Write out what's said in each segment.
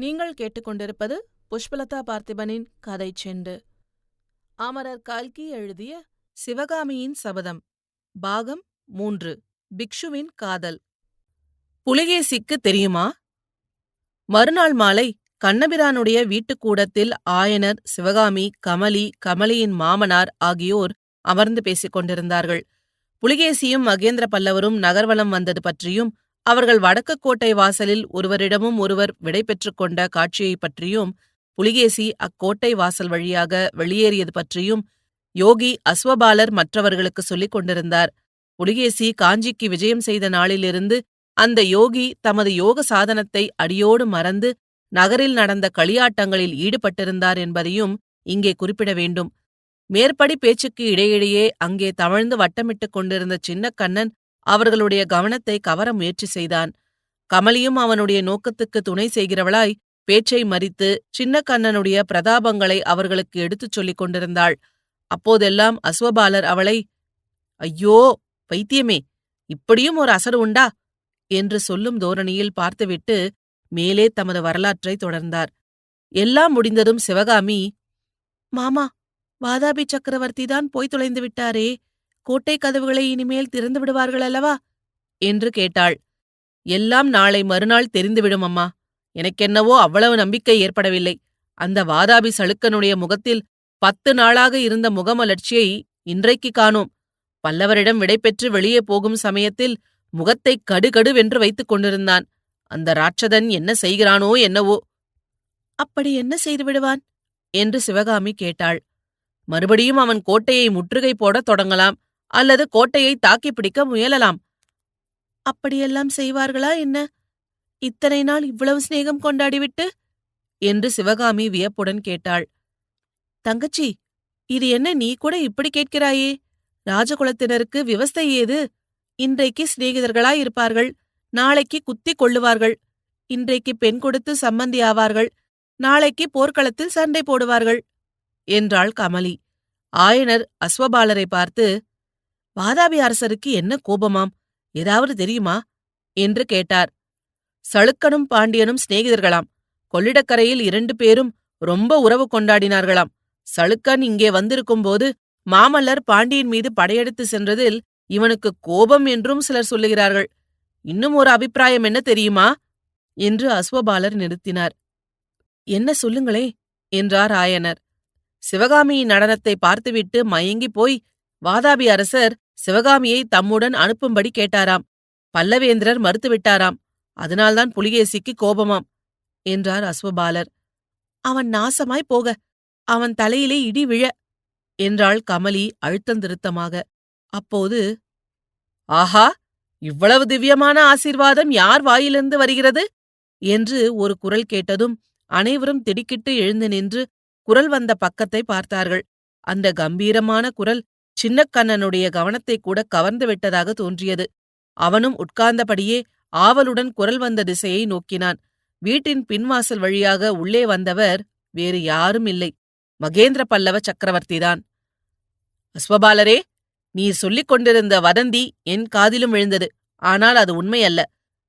நீங்கள் கேட்டுக்கொண்டிருப்பது புஷ்பலதா பார்த்திபனின் கதை செண்டு. அமரர் கல்கி எழுதிய சிவகாமியின் சபதம் பாகம் மூன்று பிக்ஷுவின் காதல். புலிகேசிக்கு தெரியுமா? மறுநாள் மாலை கண்ணபிரானுடைய வீட்டுக்கூடத்தில் ஆயனர் சிவகாமி கமலி கமலியின் மாமனார் ஆகியோர் அமர்ந்து பேசிக் கொண்டிருந்தார்கள் புலிகேசியும் மகேந்திர பல்லவரும் நகர்வலம் வந்தது பற்றியும் அவர்கள் வடக்கு கோட்டை வாசலில் ஒருவரிடமும் ஒருவர் விடை கொண்ட காட்சியைப் பற்றியும் புலிகேசி அக்கோட்டை வாசல் வழியாக வெளியேறியது பற்றியும் யோகி அஸ்வபாலர் மற்றவர்களுக்கு சொல்லிக் கொண்டிருந்தார். புலிகேசி காஞ்சிக்கு விஜயம் செய்த நாளிலிருந்து அந்த யோகி தமது யோக சாதனத்தை அடியோடு மறந்து நகரில் நடந்த களியாட்டங்களில் ஈடுபட்டிருந்தார் என்பதையும் இங்கே குறிப்பிட வேண்டும். மேற்படி பேச்சுக்கு இடையிடையே அங்கே தவழ்ந்து வட்டமிட்டுக் கொண்டிருந்த சின்னக்கண்ணன் அவர்களுடைய கவனத்தை கவர முயற்சி செய்தான். கமலியும் அவனுடைய நோக்கத்துக்கு துணை செய்கிறவளாய் பேச்சை மறித்து சின்னக்கண்ணனுடைய பிரதாபங்களை அவர்களுக்கு எடுத்துச் சொல்லிக் கொண்டிருந்தாள். அப்போதெல்லாம் அஸ்வபாலர் அவளை ஐயோ பைத்தியமே இப்படியும் ஒரு அசர் உண்டா? என்று சொல்லும் தோரணியில் பார்த்துவிட்டு மேலே தமது வரலாற்றை தொடர்ந்தார். எல்லாம் முடிந்ததும் சிவகாமி மாமா வாதாபி சக்கரவர்த்தி தான் போய் தொலைந்து விட்டாரே கோட்டை கதவுகளை இனிமேல் திறந்து விடுவார்கள் அல்லவா? என்று கேட்டாள். எல்லாம் நாளை மறுநாள் தெரிந்துவிடும் அம்மா. எனக்கென்னவோ அவ்வளவு நம்பிக்கை ஏற்படவில்லை. அந்த வாதாபி சளுக்கனுடைய முகத்தில் பத்து நாளாக இருந்த முகமலர்ச்சியை இன்றைக்கு காணோம். பல்லவரிடம் விடைபெற்று வெளியே போகும் சமயத்தில் முகத்தை கடுகடுவென்று வைத்துக் கொண்டிருந்தான். அந்த ராட்சதன் என்ன செய்கிறானோ என்னவோ. அப்படி என்ன செய்து விடுவான்? என்று சிவகாமி கேட்டாள். மறுபடியும் அவன் கோட்டையை முற்றுகை போடத் தொடங்கலாம். அல்லது கோட்டையை தாக்கிப் பிடிக்க முயலலாம். அப்படியெல்லாம் செய்வார்களா என்ன? இத்தனை நாள் இவ்வளவு சிநேகம் கொண்டாடிவிட்டு? என்று சிவகாமி வியப்புடன் கேட்டாள். தங்கச்சி இது என்ன நீ கூட இப்படி கேட்கிறாயே? ராஜகுலத்தினருக்கு விவஸ்தை ஏது? இன்றைக்கு சிநேகிதர்களாயிருப்பார்கள். நாளைக்கு குத்திக் கொள்ளுவார்கள். இன்றைக்கு பெண் கொடுத்து சம்மந்தி ஆவார்கள். நாளைக்கு போர்க்களத்தில் சண்டை போடுவார்கள். என்றாள் கமலி. ஆயனர் அஸ்வபாலரை பார்த்து வாதாபி அரசருக்கு என்ன கோபமாம்? ஏதாவது தெரியுமா? என்று கேட்டார். சளுக்கனும் பாண்டியனும் சிநேகிதர்களாம். கொள்ளிடக்கரையில் இரண்டு பேரும் ரொம்ப உறவு கொண்டாடினார்களாம். சளுக்கன் இங்கே வந்திருக்கும்போது மாமல்லர் பாண்டியன் மீது படையெடுத்து சென்றதில் இவனுக்கு கோபம் என்றும் சிலர் சொல்லுகிறார்கள். இன்னும் ஒரு அபிப்பிராயம் என்ன தெரியுமா? என்று அஸ்வபாலர் நிறுத்தினார். என்ன சொல்லுங்களே? என்றார் ஆயனர். சிவகாமியின் நடனத்தை பார்த்துவிட்டு மயங்கிப் போய் வாதாபி அரசர் சிவகாமியை தம்முடன் அனுப்பும்படி கேட்டாராம். பல்லவேந்திரர் மறுத்துவிட்டாராம். அதனால்தான் புலிகேசிக்கு கோபமாம் என்றார் அஸ்வபாலர். அவன் நாசமாய் போக அவன் தலையிலே இடி விழ என்றாள் கமலி அழுத்தந்திருத்தமாக. அப்போது ஆஹா! இவ்வளவு திவ்யமான ஆசீர்வாதம் யார் வாயிலிருந்து வருகிறது? என்று ஒரு குரல் கேட்டதும் அனைவரும் திடுக்கிட்டு எழுந்து நின்று குரல் வந்த பக்கத்தை பார்த்தார்கள். அந்த கம்பீரமான குரல் சின்னக்கண்ணனுடைய கவனத்தை கூட கவர்ந்து விட்டதாக தோன்றியது. அவனும் உட்கார்ந்தபடியே ஆவலுடன் குரல் வந்த திசையை நோக்கினான். வீட்டின் பின்வாசல் வழியாக உள்ளே வந்தவர் வேறு யாரும் இல்லை. மகேந்திர பல்லவ சக்கரவர்த்திதான். அஸ்வபாலரே நீர் சொல்லிக் கொண்டிருந்த வதந்தி என் காதிலும் விழுந்தது. ஆனால் அது உண்மையல்ல.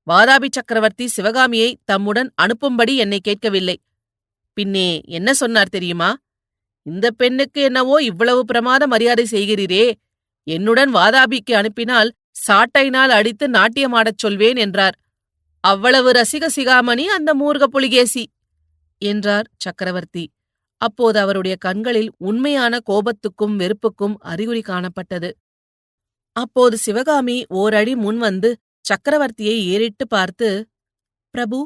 வாதாபி சக்கரவர்த்தி சிவகாமியை தம்முடன் அனுப்பும்படி என்னை கேட்கவில்லை. பின்னே என்ன சொன்னார் தெரியுமா? இந்த பெண்ணுக்கு என்னவோ இவ்வளவு பிரமாத மரியாதை செய்கிறீரே? என்னுடன் வாதாபிக்கு அனுப்பினால் சாட்டையினால் அடித்து நாட்டியமாடச் சொல்வேன் என்றார். அவ்வளவு ரசிக சிகாமணி அந்த மூர்க புலிகேசி! என்றார் சக்கரவர்த்தி. அப்போது அவருடைய கண்களில் உண்மையான கோபத்துக்கும் வெறுப்புக்கும் அறிகுறி காணப்பட்டது. அப்போது சிவகாமி ஓரடி முன்வந்து சக்கரவர்த்தியை ஏறிட்டு பார்த்து பிரபு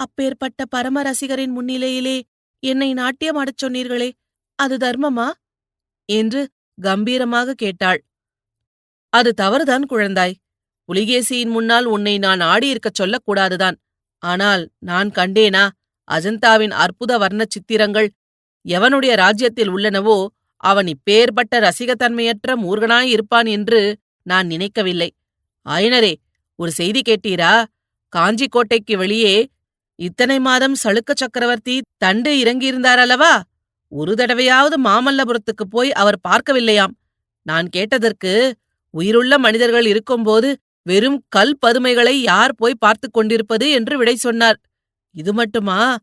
அப்பேற்பட்ட பரம ரசிகரின் முன்னிலையிலே என்னை நாட்டியமாடச் சொன்னீர்களே! அது தர்மமா? என்று கம்பீரமாக கேட்டாள். அது தவறுதான் குழந்தாய். புலிகேசியின் முன்னால் உன்னை நான் ஆடியிருக்கச் சொல்லக்கூடாதுதான். ஆனால் நான் கண்டேனா? அஜந்தாவின் அற்புத வர்ண சித்திரங்கள் எவனுடைய ராஜ்யத்தில் உள்ளனவோ அவன் இப்பேற்பட்ட ரசிகத்தன்மையற்ற மூர்கனாயிருப்பான் என்று நான் நினைக்கவில்லை. ஆயனரே ஒரு செய்தி கேட்டீரா? காஞ்சி கோட்டைக்கு வெளியே இத்தனை மாதம் சளுக்க சக்கரவர்த்தி தண்டு இறங்கியிருந்தாரல்லவா? ஒரு தடவையாவது மாமல்லபுரத்துக்கு போய் அவர் பார்க்கவில்லையாம். நான் கேட்டதற்கு உயிருள்ள மனிதர்கள் இருக்கும்போது வெறும் கல் பதுமைகளை யார் போய் பார்த்து கொண்டிருப்பது என்று விடை சொன்னார். இது மட்டுமா?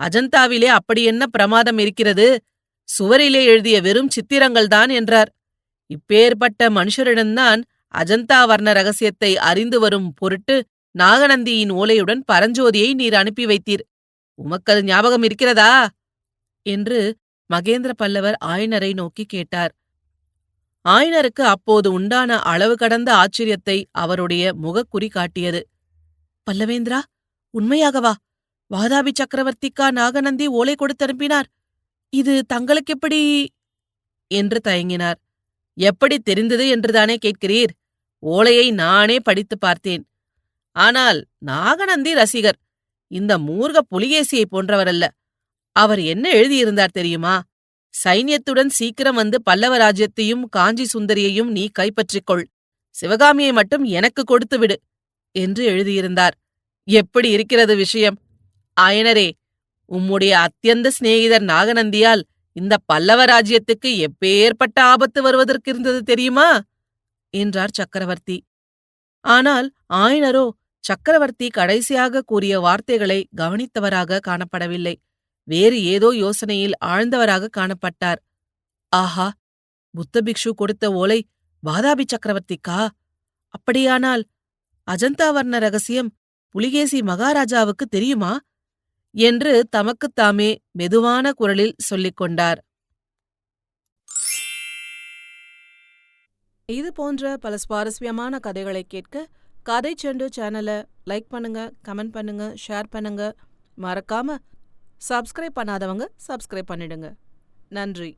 அஜந்தாவிலே அப்படி என்ன பிரமாதம் இருக்கிறது? சுவரிலே எழுதிய வெறும் சித்திரங்கள்தான் என்றார். இப்பேற்பட்ட மனுஷரிடம்தான் அஜந்தா வர்ண ரகசியத்தை அறிந்து வரும் பொருட்டு நாகநந்தியின் ஓலையுடன் பரஞ்சோதியை நீர் அனுப்பி வைத்தீர். உமக்கது ஞாபகம் இருக்கிறதா? என்று மகேந்திர பல்லவர் ஆயனரை நோக்கி கேட்டார். ஆயனருக்கு அப்போது உண்டான அளவு கடந்த ஆச்சரியத்தை அவருடைய முகக்குறி காட்டியது. பல்லவேந்திரா உண்மையாகவா? வாதாபி சக்கரவர்த்திக்கா நாகநந்தி ஓலை கொடுத்தனுப்பினார் இது தங்களுக்கெப்படி என்று தயங்கினார். எப்படி தெரிந்தது என்றுதானே கேட்கிறீர். ஓலையை நானே படித்து பார்த்தேன். ஆனால் நாகநந்தி ரசிகர். இந்த மூர்க புலிகேசியை போன்றவரல்ல. அவர் என்ன எழுதியிருந்தார் தெரியுமா? சைன்யத்துடன் சீக்கிரம் வந்து பல்லவ ராஜ்யத்தையும் காஞ்சி சுந்தரியையும் நீ கைப்பற்றிக்கொள். சிவகாமியை மட்டும் எனக்கு கொடுத்து விடு என்று எழுதியிருந்தார். எப்படி இருக்கிறது விஷயம்? ஆயனரே உம்முடைய அத்தியந்த சிநேகிதர் நாகநந்தியால் இந்த பல்லவ ராஜ்யத்துக்கு எப்பேற்பட்ட ஆபத்து வருவதற்கு இருந்தது தெரியுமா? என்றார் சக்கரவர்த்தி. ஆனால் ஆயனரோ சக்கரவர்த்தி கடைசியாக கூறிய வார்த்தைகளை கவனித்தவராக காணப்படவில்லை. வேறு ஏதோ யோசனையில் ஆழ்ந்தவராக காணப்பட்டார். ஆஹா புத்த பிக்ஷு கொடுத்த ஓலை வாதாபி சக்கரவர்த்திக்கா? அப்படியானால் அஜந்தாவர்ண ரகசியம் புலிகேசி மகாராஜாவுக்கு தெரியுமா? என்று தமக்குத்தாமே மெதுவான குரலில் சொல்லிக் கொண்டார். இது போன்ற பல சுவாரஸ்யமான கதைகளை கேட்க கதை செண்டு சேனலை லைக் பண்ணுங்க கமெண்ட் பண்ணுங்க ஷேர் பண்ணுங்க. மறக்காம சப்ஸ்கிரைப் பண்ணாதவங்க சப்ஸ்கிரைப் பண்ணிடுங்க. நன்றி.